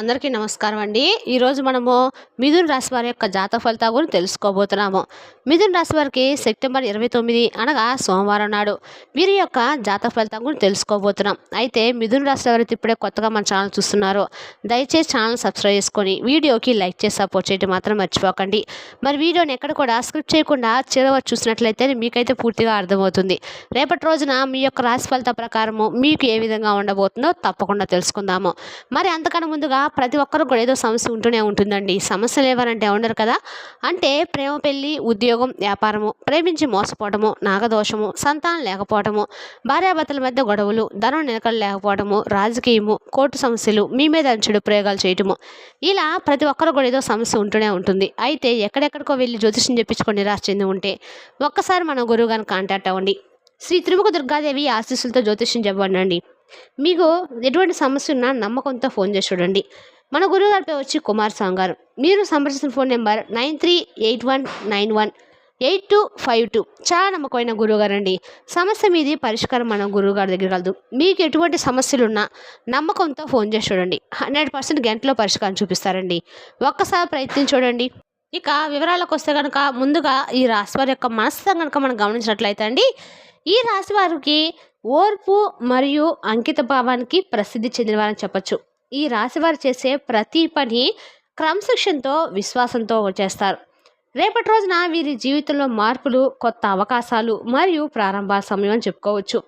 అందరికీ నమస్కారం అండి. ఈరోజు మనము మిథున్ రాశి వారి యొక్క జాత ఫలితాల గురించి తెలుసుకోబోతున్నాము. మిథున్ రాశి వారికి సెప్టెంబర్ ఇరవై తొమ్మిది అనగా సోమవారం నాడు వీరి యొక్క జాతక ఫలితం గురించి తెలుసుకోబోతున్నాం. అయితే మిథున్ రాశి వారికి ఇప్పుడే కొత్తగా మన ఛానల్ చూస్తున్నారు. దయచేసి ఛానల్ సబ్స్క్రైబ్ చేసుకొని వీడియోకి లైక్ చేసి సపోర్ట్ చేయడం మాత్రం మర్చిపోకండి. మరి వీడియోని ఎక్కడ కూడా స్క్రిప్ట్ చేయకుండా చివరి చూసినట్లయితే మీకైతే పూర్తిగా అర్థమవుతుంది. రేపటి రోజున మీ యొక్క రాశి ఫలిత ప్రకారము మీకు ఏ విధంగా ఉండబోతుందో తప్పకుండా తెలుసుకుందాము. మరి అంతకన్నా ముందుగా ప్రతి ఒక్కరు కూడా ఏదో సమస్య ఉంటూనే ఉంటుందండి. సమస్యలు ఎవరంటే ఉండరు కదా? అంటే ప్రేమ పెళ్ళి ఉద్యోగం వ్యాపారము ప్రేమించి మోసపోవడము నాగదోషము సంతానం లేకపోవటము భార్యాభర్తల మధ్య గొడవలు ధనం నిలకలు లేకపోవడము రాజకీయము కోర్టు సమస్యలు మీ మీద చెడు ప్రయోగాలు చేయటము. ఇలా ప్రతి ఒక్కరు కూడా ఏదో సమస్య ఉంటూనే ఉంటుంది. అయితే ఎక్కడెక్కడికో వెళ్ళి జ్యోతిష్యం చెప్పించుకొని నిరాశ చెంది ఉంటే ఒక్కసారి మన గురువు గారిని కాంటాక్ట్ అవ్వండి. శ్రీ త్రిముఖ దుర్గాదేవి ఆశీస్సులతో జ్యోతిష్యం చెప్పండి మీకు ఎటువంటి సమస్య ఉన్నా నమ్మకంతో ఫోన్ చేసి చూడండి. మన గురువు గారిపై వచ్చి కుమార్ స్వామి గారు మీరు సంప్రదించిన phone number nine three eight one nine one eight two five two. చాలా నమ్మకమైన గురువు గారు అండి సమస్య మీది పరిష్కారం మన గురువు గారి దగ్గర కలదు మీకు ఎటువంటి సమస్యలు ఉన్నా నమ్మకంతో ఫోన్ చేసి చూడండి. హండ్రెడ్ పర్సెంట్ గంటలో పరిష్కారం చూపిస్తారండి. ఒక్కసారి ప్రయత్నం చూడండి. ఇక వివరాలకు వస్తే కనుక ముందుగా ఈ రాశి వారి యొక్క మనస్సు కనుక మనం గమనించినట్లయితే అండి ఈ రాశి వారికి ఓర్పు మరియు అంకిత భావానికి ప్రసిద్ధి చెందినవారని చెప్పచ్చు. ఈ రాశివారు చేసే ప్రతి పని క్రమశిక్షణతో విశ్వాసంతో చేస్తారు. రేపటి రోజున వీరి జీవితంలో మార్పులు కొత్త అవకాశాలు మరియు ప్రారంభ సమయం అని చెప్పుకోవచ్చు.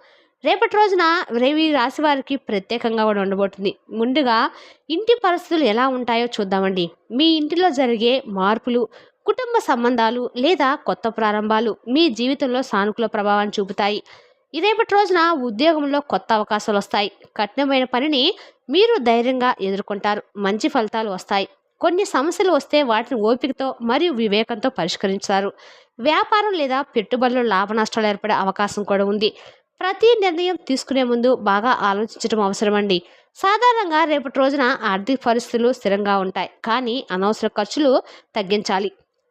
రేపటి రోజున రేవి రాశి వారికి ప్రత్యేకంగా కూడా ఉండబోతుంది. ముందుగా ఇంటి పరిస్థితులు ఎలా ఉంటాయో చూద్దామండి. మీ ఇంటిలో జరిగే మార్పులు కుటుంబ సంబంధాలు లేదా కొత్త ప్రారంభాలు మీ జీవితంలో సానుకూల ప్రభావాన్ని చూపుతాయి. ఇదేపటి రోజున ఉద్యోగంలో కొత్త అవకాశాలు వస్తాయి. కఠినమైన పనిని మీరు ధైర్యంగా ఎదుర్కొంటారు. మంచి ఫలితాలు వస్తాయి. కొన్ని సమస్యలు వస్తే వాటిని ఓపికతో మరియు వివేకంతో పరిష్కరించారు వ్యాపారం లేదా పెట్టుబడులు లాభ నష్టాలు ఏర్పడే అవకాశం కూడా ఉంది. ప్రతి నిర్ణయం తీసుకునే ముందు బాగా ఆలోచించడం అవసరమండి. సాధారణంగా రేపటి రోజున ఆర్థిక పరిస్థితులు స్థిరంగా ఉంటాయి. కానీ అనవసర ఖర్చులు తగ్గించాలి.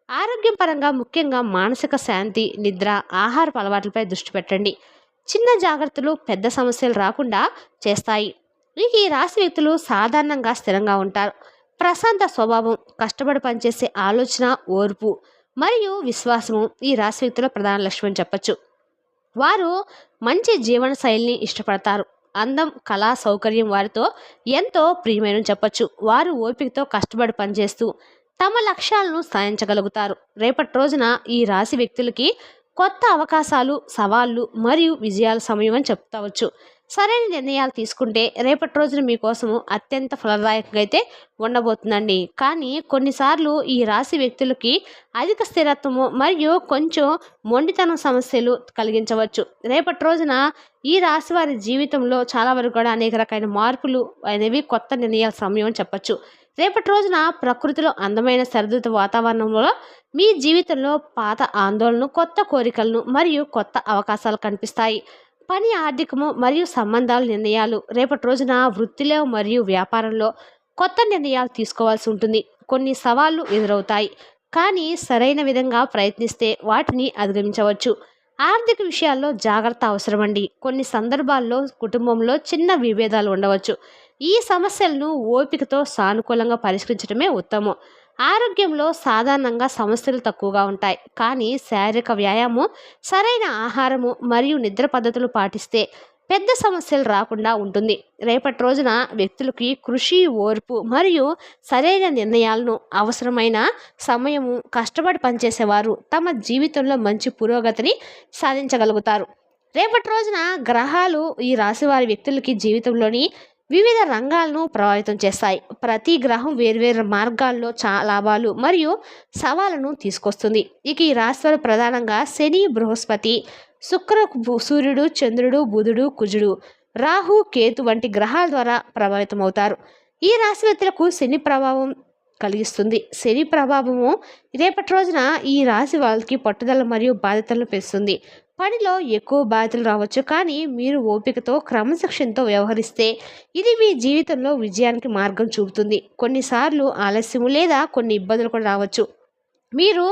ఆరోగ్యం పరంగా ముఖ్యంగా మానసిక శాంతి నిద్ర ఆహారపు అలవాట్లపై దృష్టి పెట్టండి. చిన్న జాగ్రత్తలు పెద్ద సమస్యలు రాకుండా చేస్తాయి. ఇక ఈ రాశి వ్యక్తులు సాధారణంగా స్థిరంగా ఉంటారు. ప్రశాంత స్వభావం కష్టపడి పనిచేసే ఆలోచన ఓర్పు మరియు విశ్వాసము ఈ రాశి వ్యక్తుల ప్రధాన లక్ష్యం చెప్పచ్చు. వారు మంచి జీవన శైలిని ఇష్టపడతారు. అందం కళా సౌకర్యం వారితో ఎంతో ప్రియమైన చెప్పచ్చు. వారు ఓపికతో కష్టపడి పనిచేస్తూ తమ లక్ష్యాలను సాధించగలుగుతారు. రేపటి రోజున ఈ రాశి వ్యక్తులకి కొత్త అవకాశాలు సవాళ్ళు మరియు విజయాల సమయం అని చెప్తావచ్చు. సరైన నిర్ణయాలు తీసుకుంటే రేపటి రోజున మీకోసము అత్యంత ఫలదాయకంగా అయితే ఉండబోతుందండి. కానీ కొన్నిసార్లు ఈ రాశి వ్యక్తులకి అధిక స్థిరత్వము మరియు కొంచెం మొండితనం సమస్యలు కలిగించవచ్చు. రేపటి రోజున ఈ రాశి వారి జీవితంలో చాలా వరకు కూడా అనేక రకాల మార్పులు అనేవి కొత్త నిర్ణయాల సమయం అని చెప్పచ్చు. రేపటి రోజున ప్రకృతిలో అందమైన సరిదిత వాతావరణంలో మీ జీవితంలో పాత ఆందోళనలు కొత్త కోరికలను మరియు కొత్త అవకాశాలు కనిపిస్తాయి. పని ఆర్థికము మరియు సంబంధాల నిర్ణయాలు రేపటి రోజున వృత్తిలో మరియు వ్యాపారంలో కొత్త నిర్ణయాలు తీసుకోవాల్సి ఉంటుంది. కొన్ని సవాళ్ళు ఎదురవుతాయి. కానీ సరైన విధంగా ప్రయత్నిస్తే వాటిని అధిగమించవచ్చు. ఆర్థిక విషయాల్లో జాగ్రత్త అవసరమండి. కొన్ని సందర్భాల్లో కుటుంబంలో చిన్న విభేదాలు ఉండవచ్చు. ఈ సమస్యలను ఓపికతో సానుకూలంగా పరిష్కరించడమే ఉత్తమం. ఆరోగ్యంలో సాధారణంగా సమస్యలు తక్కువగా ఉంటాయి. కానీ శారీరక వ్యాయామం సరైన ఆహారము మరియు నిద్ర పద్ధతులు పాటిస్తే పెద్ద సమస్యలు రాకుండా ఉంటుంది. రేపటి రోజున వ్యక్తులకి కృషి ఓర్పు మరియు సరైన నిర్ణయాలను అవసరమైన సమయము కష్టపడి పనిచేసేవారు తమ జీవితంలో మంచి పురోగతిని సాధించగలుగుతారు. రేపటి రోజున గ్రహాలు ఈ రాశివారి వ్యక్తులకి జీవితంలోని వివిధ రంగాలను ప్రభావితం చేస్తాయి. ప్రతి గ్రహం వేర్వేరు మార్గాల్లో చా లాభాలు మరియు సవాలను తీసుకొస్తుంది. ఇక ఈ రాశివారు ప్రధానంగా శని బృహస్పతి శుక్ర సూర్యుడు చంద్రుడు బుధుడు కుజుడు రాహు కేతు వంటి గ్రహాల ద్వారా ప్రభావితమవుతారు. ఈ రాశి వ్యక్తులకు శని ప్రభావం కలిగిస్తుంది. శని ప్రభావము రేపటి రోజున ఈ రాశి వాళ్ళకి పట్టుదల మరియు బాధ్యతలను పెంచుతుంది. పనిలో ఎక్కువ బాధ్యతలు రావచ్చు. కానీ మీరు ఓపికతో క్రమశిక్షణతో వ్యవహరిస్తే ఇది మీ జీవితంలో విజయానికి మార్గం చూపుతుంది. కొన్నిసార్లు ఆలస్యము లేదా కొన్ని ఇబ్బందులు కూడా రావచ్చు. మీరు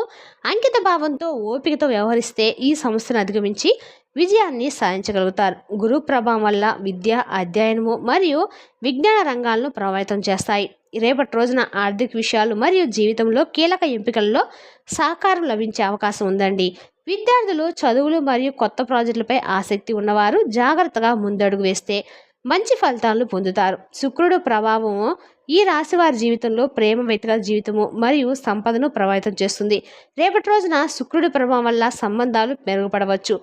అంకిత భావంతో ఓపికతో వ్యవహరిస్తే ఈ సమస్యను అధిగమించి విజయాన్ని సాధించగలుగుతారు. గురు ప్రభావం వల్ల విద్య అధ్యయనము మరియు విజ్ఞాన రంగాలను ప్రభావితం చేస్తాయి. రేపటి రోజున ఆర్థిక విషయాలు మరియు జీవితంలో కీలక ఎంపికల్లో సహకారం లభించే అవకాశం ఉందండి. విద్యార్థులు చదువులు మరియు కొత్త ప్రాజెక్టులపై ఆసక్తి ఉన్నవారు జాగ్రత్తగా ముందడుగు వేస్తే మంచి ఫలితాలను పొందుతారు. శుక్రుడు ప్రభావం ఈ రాశి వారి జీవితంలో ప్రేమ వ్యక్తిగత జీవితము మరియు సంపదను ప్రభావితం చేస్తుంది. రేపటి రోజున శుక్రుడి ప్రభావం వల్ల సంబంధాలు మెరుగుపడవచ్చు.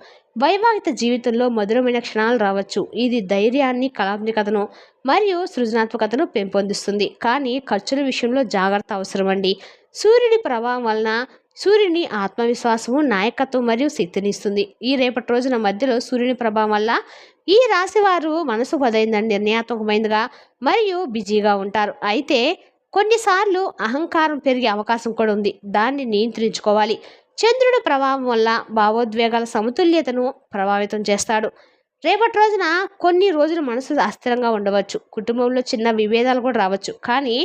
వైవాహిక జీవితంలో మధురమైన క్షణాలు రావచ్చు. ఇది ధైర్యాన్ని కళాత్మకతను మరియు సృజనాత్మకతను పెంపొందిస్తుంది. కానీ ఖర్చుల విషయంలో జాగ్రత్త అవసరమండి. సూర్యుడి ప్రభావం వలన సూర్యుని ఆత్మవిశ్వాసము నాయకత్వం మరియు శక్తిని ఇస్తుంది ఈ రేపటి రోజున మధ్యలో సూర్యుని ప్రభావం వల్ల ఈ రాశి వారు మనసు పదైందని నిర్ణయాత్మకమైనదిగా మరియు బిజీగా ఉంటారు. అయితే కొన్నిసార్లు అహంకారం పెరిగే అవకాశం కూడా ఉంది. దాన్ని నియంత్రించుకోవాలి. చంద్రుడి ప్రభావం వల్ల భావోద్వేగాల సమతుల్యతను ప్రభావితం చేస్తాడు. రేపటి రోజున కొన్ని రోజులు మనసు అస్థిరంగా ఉండవచ్చు. కుటుంబంలో చిన్న విభేదాలు కూడా రావచ్చు. కానీ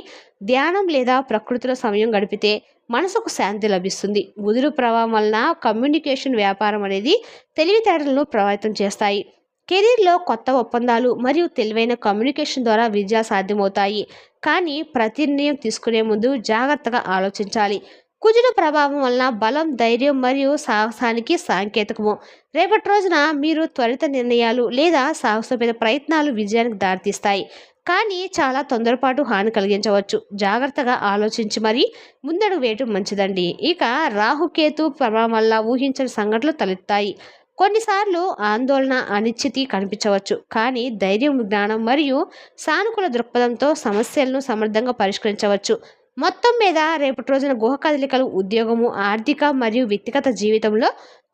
ధ్యానం లేదా ప్రకృతిలో సమయం గడిపితే మనసుకు శాంతి లభిస్తుంది. ముదురు ప్రభావం వలన కమ్యూనికేషన్ వ్యాపారం అనేది తెలివితేటలను ప్రభావితం చేస్తాయి. కెరీర్లో కొత్త ఒప్పందాలు మరియు తెలివైన కమ్యూనికేషన్ ద్వారా విజయాలు సాధ్యమవుతాయి. కానీ ప్రతి నిర్ణయం తీసుకునే ముందు జాగ్రత్తగా ఆలోచించాలి. కుజుడు ప్రభావం వలన బలం ధైర్యం మరియు సాహసానికి సాంకేతికము. రేపటి రోజున మీరు త్వరిత నిర్ణయాలు లేదా సాహసోపేత ప్రయత్నాలు విజయానికి దారితీస్తాయి. కానీ చాలా తొందరపాటు హాని కలిగించవచ్చు. జాగ్రత్తగా ఆలోచించి మరీ ముందడుగు వేయటం మంచిదండి. ఇక రాహుకేతు ప్రభావం వల్ల ఊహించని సంఘటనలు తలెత్తాయి. కొన్నిసార్లు ఆందోళన అనిశ్చితి కనిపించవచ్చు. కానీ ధైర్యం జ్ఞానం మరియు సానుకూల దృక్పథంతో సమస్యలను సమర్థంగా పరిష్కరించవచ్చు. మొత్తం మీద రేపటి రోజున గుహ కదలికలు ఉద్యోగము ఆర్థిక మరియు వ్యక్తిగత జీవితంలో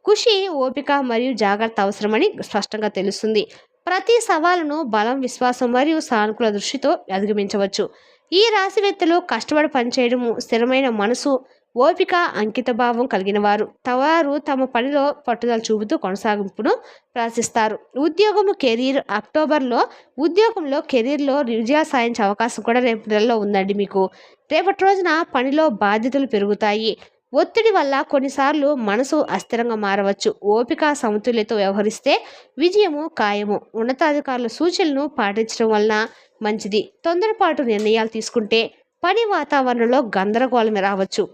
కృషి ఓపిక మరియు జాగ్రత్త అవసరమని స్పష్టంగా తెలుస్తుంది. ప్రతి సవాలును బలం విశ్వాసం మరియు సానుకూల దృష్టితో అధిగమించవచ్చు. ఈ రాశి వ్యక్తులు కష్టపడి పనిచేయడము స్థిరమైన మనసు ఓపిక అంకితభావం కలిగిన వారు. తవారు తమ పనిలో పట్టుదల చూపుతూ కొనసాగింపును ప్రార్థిస్తారు ఉద్యోగము కెరీర్ అక్టోబర్లో ఉద్యోగంలో కెరీర్లో విజయాలు సాధించే అవకాశం కూడా రేపు నెలలో ఉందండి మీకు. రేపటి రోజున పనిలో బాధ్యతలు పెరుగుతాయి. ఒత్తిడి వల్ల కొన్నిసార్లు మనసు అస్థిరంగా మారవచ్చు. ఓపిక సమతుల్యతో వ్యవహరిస్తే విజయము ఖాయము. ఉన్నతాధికారుల సూచనలను పాటించడం వలన మంచిది. తొందరపాటు నిర్ణయాలు తీసుకుంటే పని వాతావరణంలో గందరగోళం రావచ్చు.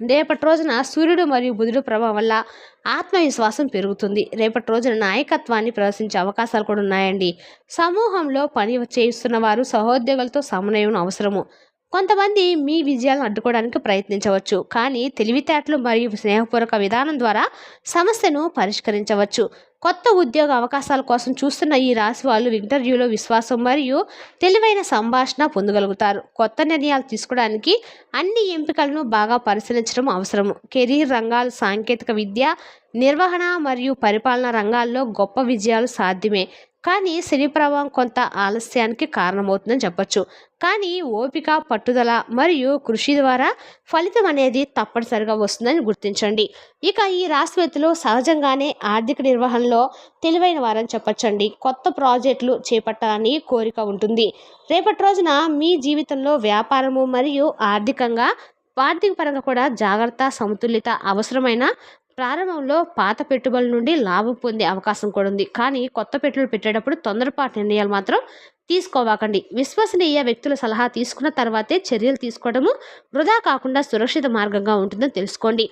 రేపటి రోజున సూర్యుడు మరియు బుధుడు ప్రభావం వల్ల ఆత్మవిశ్వాసం పెరుగుతుంది. రేపటి రోజున నాయకత్వాన్ని ప్రదర్శించే అవకాశాలు కూడా ఉన్నాయండి. సమూహంలో పని చేయిస్తున్న వారు సహోద్యోగులతో సమన్వయం అవసరము. కొంతమంది మీ విజయాలను అడ్డుకోవడానికి ప్రయత్నించవచ్చు. కానీ తెలివితేటలు మరియు స్నేహపూర్వక విధానం ద్వారా సమస్యను పరిష్కరించవచ్చు. కొత్త ఉద్యోగ అవకాశాల కోసం చూస్తున్న ఈ రాశి వాళ్ళు ఇంటర్వ్యూలో విశ్వాసం మరియు తెలివైన సంభాషణ పొందగలుగుతారు. కొత్త నిర్ణయాలు తీసుకోవడానికి అన్ని ఎంపికలను బాగా పరిశీలించడం అవసరం. కెరీర్ రంగాలు సాంకేతిక విద్య నిర్వహణ మరియు పరిపాలన రంగాల్లో గొప్ప విజయాలు సాధ్యమే. కానీ శని ప్రభావం కొంత ఆలస్యానికి కారణమవుతుందని చెప్పచ్చు. కానీ ఓపిక పట్టుదల మరియు కృషి ద్వారా ఫలితం అనేది తప్పనిసరిగా వస్తుందని గుర్తించండి. ఇక ఈ రాశి వ్యక్తులు సహజంగానే ఆర్థిక నిర్వహణలో తెలివైన వారని చెప్పచ్చండి. కొత్త ప్రాజెక్టులు చేపట్టాలని కోరిక ఉంటుంది. రేపటి రోజున మీ జీవితంలో వ్యాపారము మరియు ఆర్థికంగా ఆర్థిక పరంగా కూడా జాగ్రత్త సమతుల్యత అవసరమైన ప్రారంభంలో పాత పెట్టుబడుల నుండి లాభం పొందే అవకాశం కూడా ఉంది. కానీ కొత్త పెట్టుబడులు పెట్టేటప్పుడు తొందరపాటు నిర్ణయాలు మాత్రం తీసుకోవాకండి. విశ్వసనీయ వ్యక్తుల సలహా తీసుకున్న తర్వాతే చర్యలు తీసుకోవడము వృధా కాకుండా సురక్షిత మార్గంగా ఉంటుందని తెలుసుకోండి.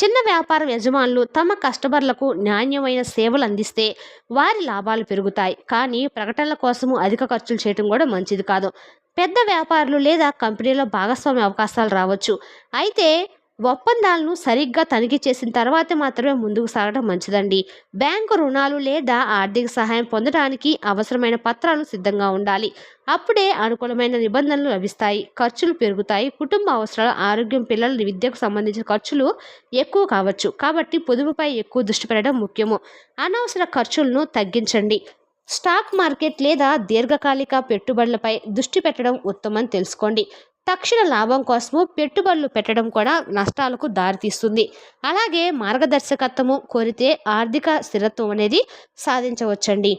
చిన్న వ్యాపార యజమానులు తమ కస్టమర్లకు నాణ్యమైన సేవలు అందిస్తే వారి లాభాలు పెరుగుతాయి. కానీ ప్రకటనల కోసము అధిక ఖర్చులు చేయడం కూడా మంచిది కాదు. పెద్ద వ్యాపారులు లేదా కంపెనీలో భాగస్వామ్య అవకాశాలు రావచ్చు. అయితే ఒప్పందాలను సరిగ్గా తనిఖీ చేసిన తర్వాత మాత్రమే ముందుకు సాగడం మంచిదండి. బ్యాంకు రుణాలు లేదా ఆర్థిక సహాయం పొందడానికి అవసరమైన పత్రాలు సిద్ధంగా ఉండాలి. అప్పుడే అనుకూలమైన నిబంధనలు లభిస్తాయి. ఖర్చులు పెరుగుతాయి. కుటుంబ అవసరాలు ఆరోగ్యం పిల్లల విద్యకు సంబంధించిన ఖర్చులు ఎక్కువ కావచ్చు. కాబట్టి పొదుపుపై ఎక్కువ దృష్టి పెట్టడం ముఖ్యము. అనవసర ఖర్చులను తగ్గించండి. స్టాక్ మార్కెట్ లేదా దీర్ఘకాలిక పెట్టుబడులపై దృష్టి పెట్టడం ఉత్తమం తెలుసుకోండి. తక్షణ లాభం కోసము పెట్టుబడులు పెట్టడం కూడా నష్టాలకు దారితీస్తుంది. అలాగే మార్గదర్శకత్వము కోరితే ఆర్థిక స్థిరత్వం అనేది సాధించవచ్చండి.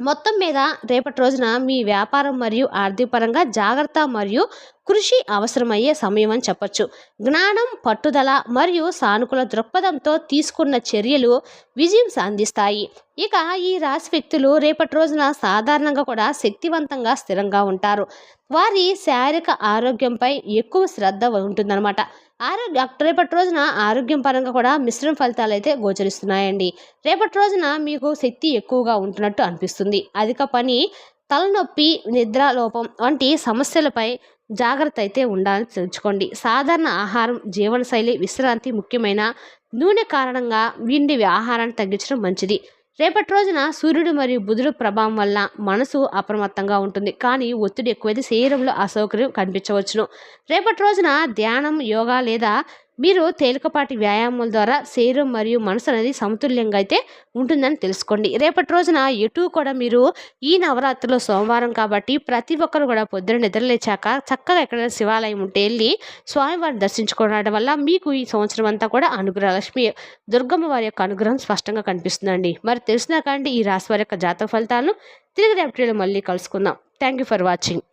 మొత్తం మీద రేపటి రోజున మీ వ్యాపారం మరియు ఆర్థిక పరంగా జాగ్రత్త మరియు కృషి అవసరమయ్యే సమయం అని చెప్పొచ్చు. జ్ఞానం పట్టుదల మరియు సానుకూల దృక్పథంతో తీసుకున్న చర్యలు విజయం సాధిస్తాయి. ఇక ఈ రాశి వ్యక్తులు రేపటి రోజున సాధారణంగా కూడా శక్తివంతంగా స్థిరంగా ఉంటారు. వారి శారీరక ఆరోగ్యంపై ఎక్కువ శ్రద్ధ ఉంటుందన్నమాట. ఆరోగ్య రేపటి రోజున ఆరోగ్యం పరంగా కూడా మిశ్రమ ఫలితాలు అయితే గోచరిస్తున్నాయండి. రేపటి రోజున మీకు శక్తి ఎక్కువగా ఉంటున్నట్టు అనిపిస్తుంది. అధిక పని తలనొప్పి నిద్రలోపం వంటి సమస్యలపై జాగ్రత్త అయితే ఉండాలని తెలుసుకోండి. సాధారణ ఆహారం జీవనశైలి విశ్రాంతి ముఖ్యమైన నూనె కారణంగా విండి ఆహారాన్ని తగ్గించడం మంచిది. రేపటి రోజున సూర్యుడు మరియు బుధుడు ప్రభావం వల్ల మనసు అప్రమత్తంగా ఉంటుంది. కానీ ఒత్తిడి ఎక్కువైతే శరీరంలో అసౌకర్యం కనిపించవచ్చును. రేపటి రోజున ధ్యానం యోగా లేదా మీరు తేలికపాటి వ్యాయామం ద్వారా శరీరం మరియు మనసు అనేది సమతుల్యంగా అయితే ఉంటుందని తెలుసుకోండి. రేపటి రోజున ఎటు కూడా మీరు ఈ నవరాత్రిలో సోమవారం కాబట్టి ప్రతి ఒక్కరు కూడా పొద్దున నిద్రలేచాక చక్కగా ఎక్కడైనా శివాలయం ఉంటే వెళ్ళి స్వామివారిని దర్శించుకోవడం వల్ల మీకు ఈ సంవత్సరం అంతా కూడా అనుగ్రహ లక్ష్మి దుర్గమ్మ వారి యొక్క అనుగ్రహం స్పష్టంగా కనిపిస్తుందండి. మరి తెలిసినా కానీ ఈ రాశి వారి యొక్క జాతక ఫలితాలను తిరిగి రేపటిలో మళ్ళీ కలుసుకుందాం. Thank you for watching